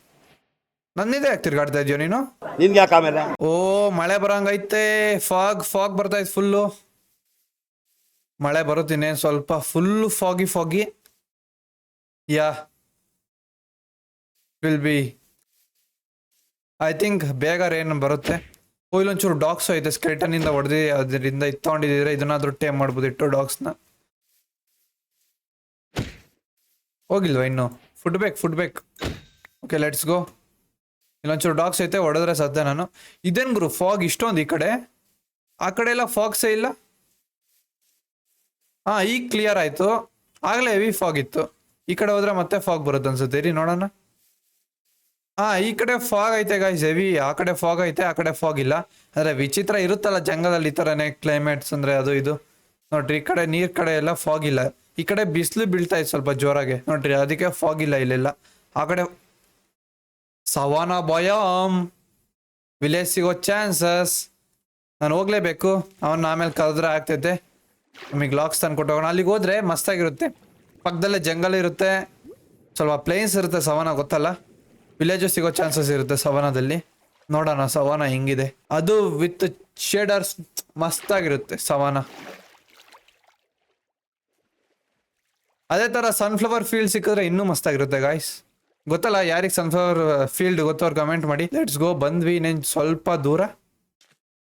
ನನ್ನಿದೆ ಯಾಕೆ ತಿರ್ಗಾಡ್ತಾ ಇದೆಯೋ ನೀನು? ನಿನ್ಗೆ ಯಾಕೆ ಆಮೇಲೆ? ಓ ಮಳೆ ಬರಂಗೈತೆ. ಫಾಗ್ ಫಾಗ್ ಬರ್ತಾ ಇತ್ತು ಫುಲ್ಲು ಮಳೆ ಬರುತ್ತೀನಿ, ಸ್ವಲ್ಪ full foggy foggy yeah will be I think ಬೇಗ ರೇನ್ ಬರುತ್ತೆ. ಓ ಇಲ್ಲೊಂಚೂರು ಡಾಗ್ಸ್ ಐತೆ ಸ್ಕೆಲ್ಟನ್ ಇಂದ ಹೊಡೆದಿ, ಅದರಿಂದ ಇತ್ತೊಂಡಿದ್ರೆ ಇದನ್ನಾದ್ರೂ ಟೇಮ್ ಮಾಡ್ಬೋದು, ಇಟ್ಟು ಡಾಗ್ಸ್ನ ಹೋಗಿಲ್ವಾ ಇನ್ನು? ಫುಡ್ ಬೇಕು ಫುಡ್ ಬೇಕು ಓಕೆ ಲೆಟ್ಸ್ ಗೋ ಇಲ್ಲೊಂಚೂರು ಡಾಗ್ಸ್ ಐತೆ, ಹೊಡೆದ್ರೆ ಸದ್ಯ ನಾನು. ಇದೇನು ಗುರು ಫಾಗ್ ಇಷ್ಟೊಂದು ಈ ಕಡೆ? ಆ ಕಡೆ ಎಲ್ಲ ಫಾಗ್ಸೇ ಇಲ್ಲ? ಹಾ ಈಗ ಕ್ಲಿಯರ್ ಆಯ್ತು. ಆಗ್ಲೇ ಹೆವಿ ಫಾಗ್ ಇತ್ತು. ಈ ಕಡೆ ಹೋದ್ರೆ ಮತ್ತೆ ಫಾಗ್ ಬರುತ್ತೆ ಅನ್ಸುತ್ತೆ. ರೀ ನೋಡೋಣ. ಹಾ ಈ ಕಡೆ ಫಾಗ್ ಐತೆ ಗಾಯ್ಸ್ ಹೆವಿ ಆ ಕಡೆ ಫಾಗ್ ಐತೆ, ಆ ಕಡೆ ಫಾಗ್ ಇಲ್ಲ. ಅಂದ್ರೆ ವಿಚಿತ್ರ ಇರುತ್ತಲ್ಲ ಜಂಗಲಲ್ಲಿ ಈ ತರನೇ ಕ್ಲೈಮೇಟ್ಸ್ ಅಂದ್ರೆ ಅದು ಇದು. ನೋಡ್ರಿ, ಈ ಕಡೆ ನೀರ್ ಕಡೆ ಎಲ್ಲ ಫಾಗ್ ಇಲ್ಲ. ಈ ಕಡೆ ಬಿಸಿಲು ಬೀಳ್ತಾ ಇತ್ತು ಸ್ವಲ್ಪ ಜೋರಾಗೆ. ನೋಡ್ರಿ, ಅದಕ್ಕೆ ಫಾಗ್ ಇಲ್ಲ ಇಲ್ಲೆಲ್ಲ. ಆ ಕಡೆ ಸವಾನ ಬಾಯಾಮ್ ವಿಲೇಜ್ ಸಿಗೋ ಚಾನ್ಸಸ್ ನಾನು ಹೋಗ್ಲೇಬೇಕು. ಅವನ್ನ ಆಮೇಲೆ ಕರೆದ್ರೆ ಆಗ್ತೈತೆ. ನಮಗೆ ಲಾಕ್ಸ್ ತಂದು ಕೊಟ್ಟೋಗೋಣ ಅಲ್ಲಿಗೆ ಹೋದ್ರೆ ಮಸ್ತಾಗಿರುತ್ತೆ. ಪಕ್ಕದಲ್ಲೇ ಜಂಗಲ್ ಇರುತ್ತೆ. ಸ್ವಲ್ಪ ಪ್ಲೇನ್ಸ್ ಇರುತ್ತೆ ಸವಾನ, ಗೊತ್ತಲ್ಲ? ವಿಲೇಜು ಸಿಗೋ ಚಾನ್ಸಸ್ ಇರುತ್ತೆ ಸವಾನದಲ್ಲಿ. ನೋಡೋಣ, ಸವಾನ ಹೆಂಗಿದೆ. ಅದು ವಿತ್ ಶೇಡರ್ಸ್ ಮಸ್ತಾಗಿರುತ್ತೆ ಸವಾನ. ಅದೇ ತರ ಸನ್ಫ್ಲವರ್ ಫೀಲ್ಡ್ ಸಿಕ್ಕಿದ್ರೆ ಇನ್ನೂ ಮಸ್ತಾಗಿರುತ್ತೆ ಗಾಯ್ಸ್ ಗೊತ್ತಲ್ಲ, ಯಾರಿಗೆ ಸನ್ಫ್ಲವರ್ ಫೀಲ್ಡ್ ಗೊತ್ತವ್ರು ಕಮೆಂಟ್ ಮಾಡಿ. ಲೆಟ್ಸ್ ಗೋ ಬಂದ್ವಿ ಇನ್ನೇನು ಸ್ವಲ್ಪ ದೂರ.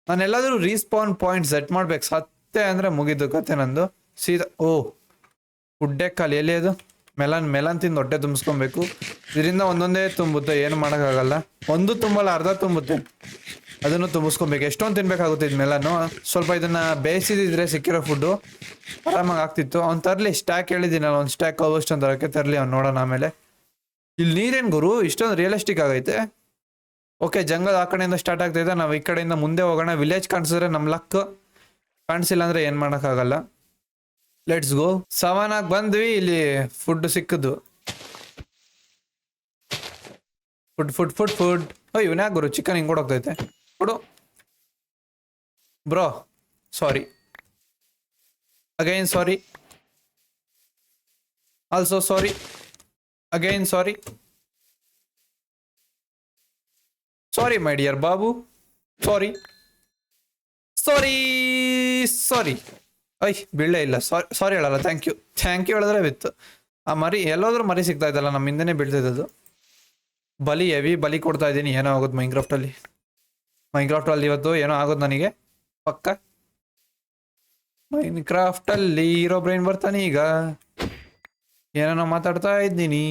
ನಾನೆಲ್ಲಾದರೂ ರೀಸ್ಪಾನ್ ಪಾಯಿಂಟ್ ಸೆಟ್ ಮಾಡ್ಬೇಕು ಸತ್ತೆ ಅಂದ್ರೆ ಮುಗಿದು ಕತೆ ನಂದು ಸೀದಾ, ಓ ಹುಡ್ಡೆ ಕಾಲು, ಎಲ್ಲಿ ಅದು? ಮೆಲನ್ ಮೆಲನ್ ತಿಂದು ಹೊಟ್ಟೆ ತುಂಬಿಸ್ಕೊಬೇಕು. ಇದರಿಂದ ಒಂದೊಂದೇ ತುಂಬುತ್ತೆ. ಏನು ಮಾಡೋಕ್ಕಾಗಲ್ಲ. ಒಂದು ತುಂಬಲ್ಲ, ಅರ್ಧ ತುಂಬುತ್ತೆ. ಅದನ್ನು ತುಂಬಿಸ್ಕೊಬೇಕು. ಎಷ್ಟೊಂದು ತಿನ್ಬೇಕಾಗುತ್ತೆ ಇದು ಮೆಲನ್ನು ಸ್ವಲ್ಪ ಇದನ್ನ ಬೇಯಿಸಿದ್ರೆ ಸಿಕ್ಕಿರೋ ಫುಡ್ಡು ಆರಾಮಾಗಿ ಆಗ್ತಿತ್ತು. ಅವ್ನು ತರಲಿ ಸ್ಟ್ಯಾಕ್ ಹೇಳಿದ್ದೀನಲ್ಲ ಒಂದು ಸ್ಟ್ಯಾಕ್ ಅಷ್ಟು ತರಕ್ಕೆ ತರಲಿ, ಅವ್ನು ನೋಡೋಣ ಆಮೇಲೆ. ಇಲ್ಲಿ ನೀರೇನು ಗುರು? ಇಷ್ಟೊಂದು ರಿಯಲಿಸ್ಟಿಕ್ ಆಗೈತೆ. ಓಕೆ ಜಂಗಲ್ ಆ ಕಡೆಯಿಂದ ಸ್ಟಾರ್ಟ್ ಆಗ್ತಾಯಿದೆ ನಾವು ಈ ಕಡೆಯಿಂದ ಮುಂದೆ ಹೋಗೋಣ. ವಿಲೇಜ್ ಕಾಣಿಸಿದ್ರೆ ನಮ್ಮ ಲಕ್ ಕಾಣಿಸಿಲ್ಲ ಅಂದ್ರೆ ಏನು ಮಾಡೋಕ್ಕಾಗಲ್ಲ ಲೆಟ್ಸ್ ಗೋ ಸವಾನಾಗಿ ಬಂದ್ವಿ, ಇಲ್ಲಿ ಫುಡ್ ಸಿಕ್ಕದು ಫುಡ್ ಫುಡ್ ಫುಡ್ ಫುಡ್ ಓ ಇವನ್ ಗುರು? ಚಿಕನ್ ಹಿಂಗ್ ಕೊಡೋಗ್ತೈತೆ ಕೊಡು. Bro sorry again sorry also sorry again sorry sorry my dear Babu sorry sorry sorry I ಬೀಳೇ ಇಲ್ಲ. ಸಾರಿ ಸಾರಿ ಹೇಳಲ್ಲ. ಥ್ಯಾಂಕ್ ಯು ಥ್ಯಾಂಕ್ ಯು ಹೇಳಿದ್ರೆ ಬಿತ್ತು. ಆ ಮರಿ, ಎಲ್ಲೋದ್ರೂ ಮರಿ ಸಿಗ್ತಾ ಇದ್ದಲ್ಲ ನಮ್ಮ ಹಿಂದೆನೇ ಬೀಳ್ತಿದ್ದದು ಬಲಿ ಹೆವಿ ಬಲಿ ಕೊಡ್ತಾ ಇದ್ದೀನಿ. ಏನೋ ಆಗೋದು ಮೈನ್ಕ್ರಾಫ್ಟಲ್ಲಿ ಮೈನ್ಕ್ರಾಫ್ಟಲ್ಲಿ ಇವತ್ತು ಏನೋ ಆಗೋದು ನನಗೆ. ಪಕ್ಕ. ಮೈನ್ಕ್ರಾಫ್ಟಲ್ಲಿ ಇರೋ ಬ್ರೈನ್ ಬರ್ತಾನೆ ಈಗ. ಏನೇನೋ ಮಾತಾಡ್ತಾ ಇದ್ದೀನಿ.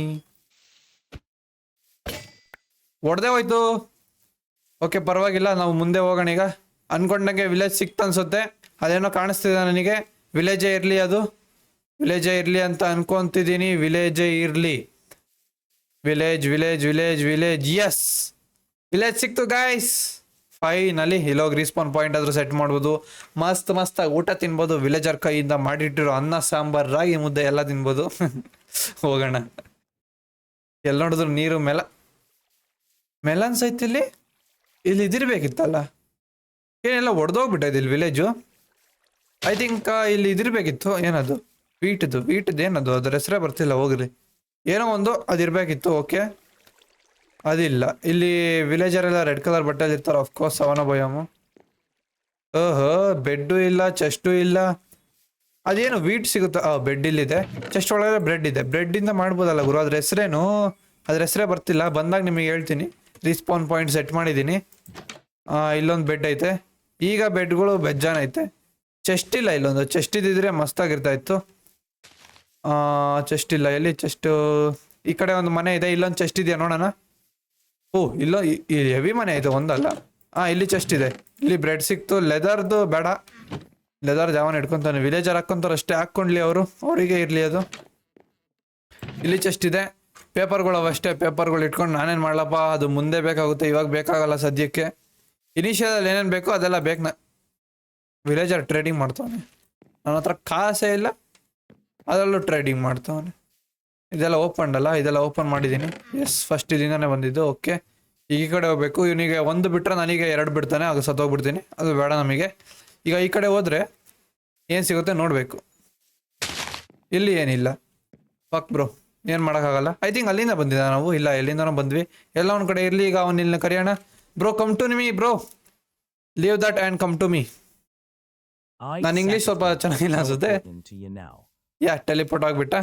ಹೊಡೆದೇ ಹೋಯ್ತು. ಓಕೆ ಪರವಾಗಿಲ್ಲ. ನಾವು ಮುಂದೆ ಹೋಗೋಣ ಈಗ. ಅನ್ಕೊಂಡಂಗೆ ವಿಲೇಜ್ ಸಿಕ್ತ ಅನ್ಸುತ್ತೆ. ಅದೇನೋ ಕಾಣಿಸ್ತಿದೆ ನನಗೆ. ವಿಲೇಜೇ ಇರಲಿ ಅದು. ವಿಲೇಜೇ ಇರಲಿ ಅಂತ ಅನ್ಕೊಂತಿದ್ದೀನಿ. ವಿಲೇಜೇ ಇರಲಿ. Village village village village yes village ಸಿಕ್ತು ಗಾಯ್ಸ್ ಫೈನಲಿ ಇಲ್ಲೋಗಿ ರಿಸ್ಪಾನ್ ಪಾಯಿಂಟ್ ಆದರೂ ಸೆಟ್ ಮಾಡ್ಬೋದು. ಮಸ್ತ್ ಮಸ್ತಾಗಿ ಊಟ ತಿನ್ಬೋದು. ವಿಲೇಜರ್ ಕೈಯಿಂದ ಮಾಡಿಟ್ಟಿರೋ ಅನ್ನ, ಸಾಂಬಾರ್, ರಾಗಿ ಮುದ್ದೆ ಎಲ್ಲ ತಿನ್ಬೋದು. ಹೋಗೋಣ. ಎಲ್ಲಿ ನೋಡಿದ್ರು ನೀರು ಮೆಲ ಮೆಲನ್ಸ್ ಐತಿ ಇಲ್ಲಿ? ಇಲ್ಲಿ ಇದಿರ್ಬೇಕಿತ್ತಲ್ಲ? ಏನೆಲ್ಲ ಒಡೆದೋಗ್ಬಿಟ್ಟೈತೆ ಇಲ್ಲಿ ವಿಲೇಜು ಐ ಥಿಂಕ್ ಇಲ್ಲಿ ಇದಿರ್ಬೇಕಿತ್ತು. ಏನದು? ವೀಟದು ವೀಟದ್ದು ಏನದು? ಅದರ ಹೆಸರೇ ಬರ್ತಿಲ್ಲ ಹೋಗ್ರಿ ಏನೋ ಒಂದು ಅದಿರ್ಬೇಕಿತ್ತು ಓಕೆ ಅದಿಲ್ಲ. ಇಲ್ಲಿ ವಿಲೇಜರ್ ಎಲ್ಲ ರೆಡ್ ಕಲರ್ ಬಟ್ಟೆಲಿ ಇರ್ತಾರೆ ಅಫ್ಕೋರ್ಸ್ ಅವನ ಭಯಮು ಓಹೋ ಬೆಡ್ಡು ಇಲ್ಲ ಚೆಸ್ಟು ಇಲ್ಲ. ಅದೇನು ವೀಟ್ ಸಿಗುತ್ತೆ? ಬೆಡ್ ಇಲ್ಲಿದೆ. ಚೆಸ್ಟ್ ಒಳಗಡೆ ಬ್ರೆಡ್ ಇದೆ. ಬ್ರೆಡ್ ಇಂದ ಮಾಡ್ಬೋದಲ್ಲ ಗುರು? ಅದ್ರ ಹೆಸರೇನು? ಅದ್ರ ಹೆಸರೇ ಬರ್ತಿಲ್ಲ. ಬಂದಾಗ ನಿಮಗೆ ಹೇಳ್ತೀನಿ. ರಿಸ್ಪಾನ್ ಪಾಯಿಂಟ್ ಸೆಟ್ ಮಾಡಿದ್ದೀನಿ. ಇಲ್ಲೊಂದು ಬೆಡ್ ಐತೆ. ಈಗ ಬೆಡ್ಗಳು ಬೆಜ್ಜಾನ ಐತೆ. ಚೆಸ್ಟ್ ಇಲ್ಲ ಇಲ್ಲೊಂದು. ಚೆಸ್ಟ್ ಇದ್ದಿದ್ರೆ ಮಸ್ತಾಗಿರ್ತಾ ಇತ್ತು. ಚೆಸ್ಟ್ ಇಲ್ಲ. ಎಲ್ಲಿ ಚೆಸ್ಟ್ ಈ ಕಡೆ ಒಂದು ಮನೆ ಇದೆ. ಇಲ್ಲೊಂದು ಚೆಸ್ಟ್ ಇದೆಯಾ ನೋಡೋಣ. ಓ, ಇಲ್ಲ. ಹೆವಿ ಮನೆ ಇದೆ, ಒಂದಲ್ಲ. ಹಾಂ ಇಲ್ಲಿ ಚೆಸ್ಟ್ ಇದೆ. ಇಲ್ಲಿ ಬ್ರೆಡ್ ಸಿಕ್ತು. ಲೆದರ್ದು ಬೇಡ. ಲೆದರ್ ಜಾವನ್ ಇಟ್ಕೊಂತಾನೆ. ವಿಲೇಜರ್ ಹಾಕೊಂತಾರೆ ಅಷ್ಟೇ. ಹಾಕ್ಕೊಂಡ್ಲಿ ಅವರು. ಅವರಿಗೆ ಇರಲಿ ಅದು. ಇಲ್ಲಿ ಚೆಸ್ಟ್ ಇದೆ. ಪೇಪರ್ಗಳು ಅವಷ್ಟೇ ಪೇಪರ್ಗಳು ಇಟ್ಕೊಂಡು ನಾನೇನು ಮಾಡ್ಲಪ್ಪ? ಅದು ಮುಂದೆ ಬೇಕಾಗುತ್ತೆ. ಇವಾಗ ಬೇಕಾಗಲ್ಲ ಸದ್ಯಕ್ಕೆ. ಇನಿಷಿಯಲ್ ಏನೇನು ಬೇಕೋ ಅದೆಲ್ಲ ಬೇಕು ನಾ ವಿಲೇಜರ್ ಟ್ರೇಡಿಂಗ್ ಮಾಡ್ತಾವನೆ. ನನ್ನ ಹತ್ರ ಕಾಸೇ ಇಲ್ಲ, ಅದರಲ್ಲೂ ಟ್ರೇಡಿಂಗ್ ಮಾಡ್ತಾವನೆ. ಇದೆಲ್ಲ ಓಪನ್ ಅಲ್ಲ, ಇದೆಲ್ಲ ಓಪನ್ ಮಾಡಿದ್ದೀನಿ ಎಸ್ ಫಸ್ಟ್ ಇದರಿಂದನೇ ಬಂದಿದ್ದು ಓಕೆ ಈ ಕಡೆ ಹೋಗ್ಬೇಕು, ಇವನಿಗೆ ಒಂದು ಬಿಟ್ಟರೆ ನನಗೆ ಎರಡು ಬಿಡ್ತಾನೆ ಅದು ಸತ್ತೋಗ್ಬಿಡ್ತೀನಿ ಅದು ಬೇಡ ನಮಗೆ. ಈಗ ಈ ಕಡೆ ಹೋದರೆ ಏನು ಸಿಗುತ್ತೆ ನೋಡಬೇಕು. ಇಲ್ಲಿ ಏನಿಲ್ಲ. ಪಕ್ ಬ್ರೋ ಏನು ಮಾಡೋಕ್ಕಾಗಲ್ಲ. ಐ ಥಿಂಕ್ ಅಲ್ಲಿಂದ ಬಂದಿದ್ದ ನಾವು? ಇಲ್ಲ, ಎಲ್ಲಿಂದನೂ ಬಂದ್ವಿ. ಎಲ್ಲ ಒಂದು ಕಡೆ ಇರಲಿ, ಈಗ ಅವನಿಲ್ಲ ಕರೆಯೋಣ. Bro come to me bro leave that and come to me I ನಾನು ಇಂಗ್ಲೀಷ್ ಸ್ವಲ್ಪ ಚೆನ್ನಾಗಿಲ್ಲ ಅನ್ಸುತ್ತೆ into you now. Yeah teleport ಆಗ್ಬಿಟ್ಟ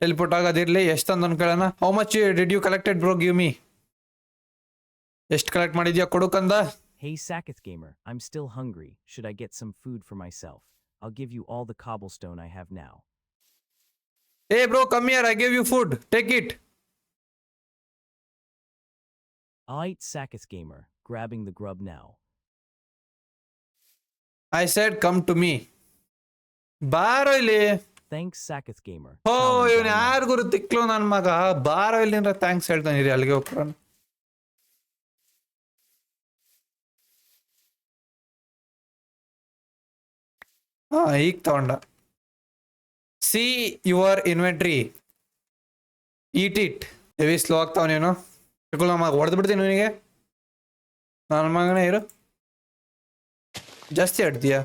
ಟೆಲಿಪೋರ್ಟ್ ಆಗೋದಿರ್ಲಿ ಎಷ್ಟು ಅಂತ ಅನ್ಕೊಳ್ಳೋಣ how much did you collected bro give me ಎಷ್ಟು ಕಲೆಕ್ಟ್ ಮಾಡಿದ್ಯಾ ಕೊಡುಕಂದ Hey Saketh Gamer, I'm still hungry. Should I get some food for myself? I'll give you all the cobblestone I have now. ಏ bro come here I give you food take it Aight Saketh Gamer, grabbing the grub now. I said, come to me. ಬಾರೋ ಇಲ್ಲಿ. Thanks Saketh Gamer. ಓ ಇವನು. ಯಾರಿಗೂ ತಿಕ್ಲು ನನ್ನ ಮಗ? ಬಾರೋ ಇಲ್ಲಿ ಅಂದ್ರೆ ಥ್ಯಾಂಕ್ಸ್ ಹೇಳ್ತಾನೆ. ಇರಿ ಅಲ್ಲಿಗೆ ಹೋಗ್ಬಿಡೋಣ ಹಾ ಈಗ ತಗೊಂಡ. See your inventory eat it heavy slow ಆಗ್ತಾವ ನೀನು. ಚಿಕ್ಕುಲ್ ನಮ್ಮ ಹೊಡೆದು ಬಿಡ್ತೀನಿ ಇವನಿಗೆ ನನ್ನ ಮಗನೇ ಇರು. ಜಾಸ್ತಿ ಆಡ್ತೀಯ?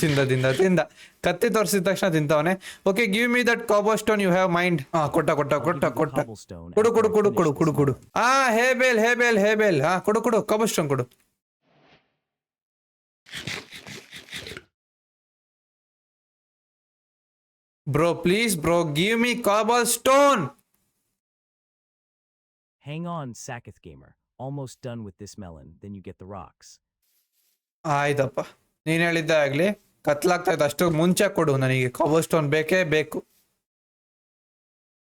ತಿಂದ ತಿಂದ ತಿಂದ. ಕತ್ತಿ ತೋರಿಸಿದ ತಕ್ಷಣ ತಿಂತವನೆ. Okay give me that cobblestone you have mined ಹಾ ಕೊಟ್ಟ ಕೊಟ್ಟ ಕೊಟ್ಟ ಕೊಟ್ಟ. ಕೊಡು ಕೊಡು ಕೊಡು ಕೊಡು ಕೊಡು ಕೊಡು. ಆ hay bale hay bale hay bale. ಹಾ ಕೊಡು ಕೊಡು ಕಾಬೋ ಸ್ಟೋನ್ ಕೊಡು. Bro please bro give me cobblestone Hang on, Saketh Gamer. Almost done with this melon then you get the rocks ಆಯ್ತಪ್ಪ. ನೀನ್ ಹೇಳಿದ್ದೆ ಆಗ್ಲಿ, ಕತ್ಲಾಗ್ತಾ ಇತ್ತು ಅಷ್ಟು ಮುಂಚೆ ಕೊಡು ನನಗೆ. ಕವರ್ ಸ್ಟೋನ್ ಬೇಕೇ ಬೇಕು.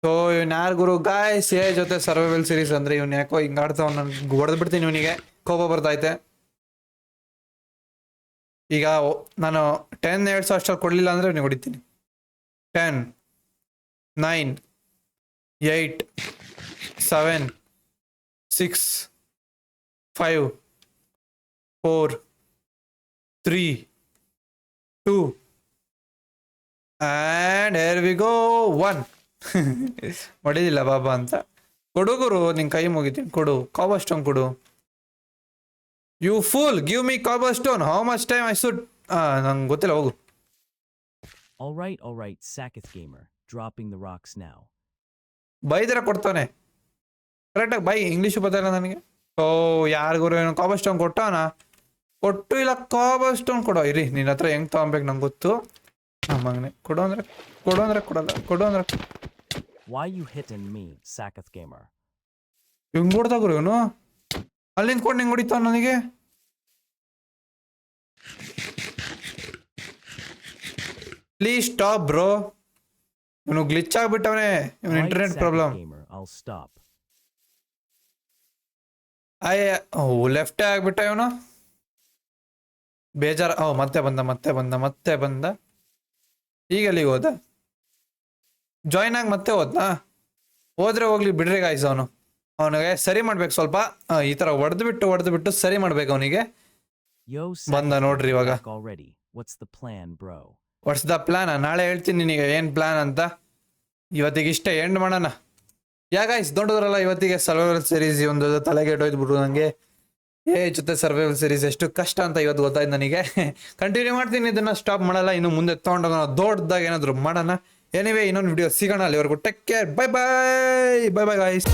ಸೊ ಇವ್ನ ಯಾರು ಗುರು? ಗಾಯ್ಸ್ ಎ ಜೊತೆ ಸರ್ವೈವಲ್ ಸೀರೀಸ್ ಅಂದ್ರೆ ಇವ್ನ ಯಾಕೋ ಹಿಂಗ್ ಆಡ್ತಾವ ನನ್ಗೆ ಹೊಡೆದು ಬಿಡ್ತೀನಿ ಇವನಿಗೆ. ಕೋಪ ಬರ್ತೈತೆ ಈಗ ನಾನು ಟೆನ್ ಏಳ್ಸ್ ಅಷ್ಟು ಕೊಡ್ಲಿಲ್ಲ ಅಂದ್ರೆ ಇವ್ನಿಗೆ ಹೊಡಿತೀನಿ. Ten nine eight seven six five four three two and here we go one ಹೊಡಿದಿಲ್ಲ ಬಾಬಾ ಅಂತ. ಕೊಡು ಗುರು ನಿನ್ ಕೈ ಮುಗಿತೀನಿ. ಕೊಡು. ಕಾಬರ್ ಸ್ಟೋನ್ ಕೊಡು. You full give me cobblestone how much time I should ನಂಗೆ ಗೊತ್ತಿಲ್ಲ ಹೋಗು. Alright, alright, Saketh Gamer. Dropping the rocks now. ಬೈದ್ರೆ ಕೊಡ್ತಾನೆ ಕರೆಕ್ಟಾಗಿ ಬೈ ಇಂಗ್ಲೀಷು ಬರ್ತಾಯಿಲ್ಲ ನನಗೆ. ಓ ಯಾರಿಗೂ ಏನೋ ಕಾಬರ್ ಸ್ಟೋನ್ ಕೊಟ್ಟವನ? ಕೊಟ್ಟು ಇಲ್ಲ ಕಾಬರ್ ಸ್ಟೋನ್ ಕೊಡೋ. ಇರಿ ನಿನ್ನ ಹತ್ರ ಹೆಂಗ್ ತೊಗೊಬೇಕು ನಂಗೆ ಗೊತ್ತು. ನಮ್ಮಂಗನೆ ಕೊಡು ಅಂದ್ರೆ ಕೊಡು ಅಂದ್ರೆ ಕೊಡಲ್ಲ ಕೊಡು ಅಂದ್ರೆ. Why you hitting me, Saketh Gamer? ಹಿಂಗ್ ಕೊಡ್ತಾಗ್ರು ಇವನು? ಅಲ್ಲಿಂದ ನಿಂತ್ಕೊಂಡು ಹೆಂಗ್ ಹೊಡಿತಾವ ನನಗೆ. ಪ್ಲೀಸ್ ಸ್ಟಾಪ್ ಬ್ರೋ ಇವನು ಗ್ಲಿಚ್ ಆಗ್ಬಿಟ್ಟವನೇ. ಇವನು internet problem Gamer, I'll stop. ಅಯ್ಯ ಓ ಲೆಫ್ಟೇ ಆಗ್ಬಿಟ್ಟ ಇವನು? ಬೇಜಾರ ಓ ಮತ್ತೆ ಬಂದ ಮತ್ತೆ ಬಂದ ಮತ್ತೆ ಬಂದ. ಈಗ ಅಲ್ಲಿಗೆ ಹೋದ? ಜಾಯ್ನ್ ಆಗಿ ಮತ್ತೆ ಹೋದ್ನಾ? ಹೋದ್ರೆ ಹೋಗ್ಲಿ ಬಿಡ್ರಿ ಗಾಯ್ಸ್ ಅವನು. ಅವನಿಗೆ ಸರಿ ಮಾಡ್ಬೇಕು ಸ್ವಲ್ಪ. ಈ ತರ ಒಡೆದು ಬಿಟ್ಟು ಒಡೆದು ಬಿಟ್ಟು ಸರಿ ಮಾಡ್ಬೇಕು ಅವನಿಗೆ. ಬಂದ ನೋಡ್ರಿ ಇವಾಗ? ವಾಟ್ಸ್ ದ ಪ್ಲಾನ್ ನಾಳೆ ಹೇಳ್ತೀನಿ ನಿನಗೆ ಏನು ಪ್ಲಾನ್ ಅಂತ. ಇವತ್ತಿಗೆ ಇಷ್ಟೇ ಎಂಡ್ ಮಾಡೋಣ. ಯಾ ಗಾಯ್ಸ್ ದೊಡ್ಡದ್ರಲ್ಲ ಇವತ್ತಿಗೆ ಸರ್ವೈವಲ್ ಸೀರೀಸ್ ಒಂದು ತಲೆಗೆ ಬಿಡು ನನಗೆ ಏ ಜೊತೆ ಸರ್ವೈವಲ್ ಸೀರೀಸ್ ಎಷ್ಟು ಕಷ್ಟ ಅಂತ ಇವತ್ತು ಗೊತ್ತಾಯ್ತು ನನಗೆ. ಕಂಟಿನ್ಯೂ ಮಾಡ್ತೀನಿ, ಇದನ್ನ ಸ್ಟಾಪ್ ಮಾಡಲ್ಲ, ಇನ್ನು ಮುಂದೆ ತೊಗೊಂಡೋಗೋಣ, ದೊಡ್ಡದಾಗ ಏನಾದ್ರು ಮಾಡೋಣ. ಎನಿವೇ ಇನ್ನೊಂದು ವಿಡಿಯೋ ಸಿಗೋಣ ಅಲ್ಲಿವರೆಗೂ. Take care bye bye bye bye guys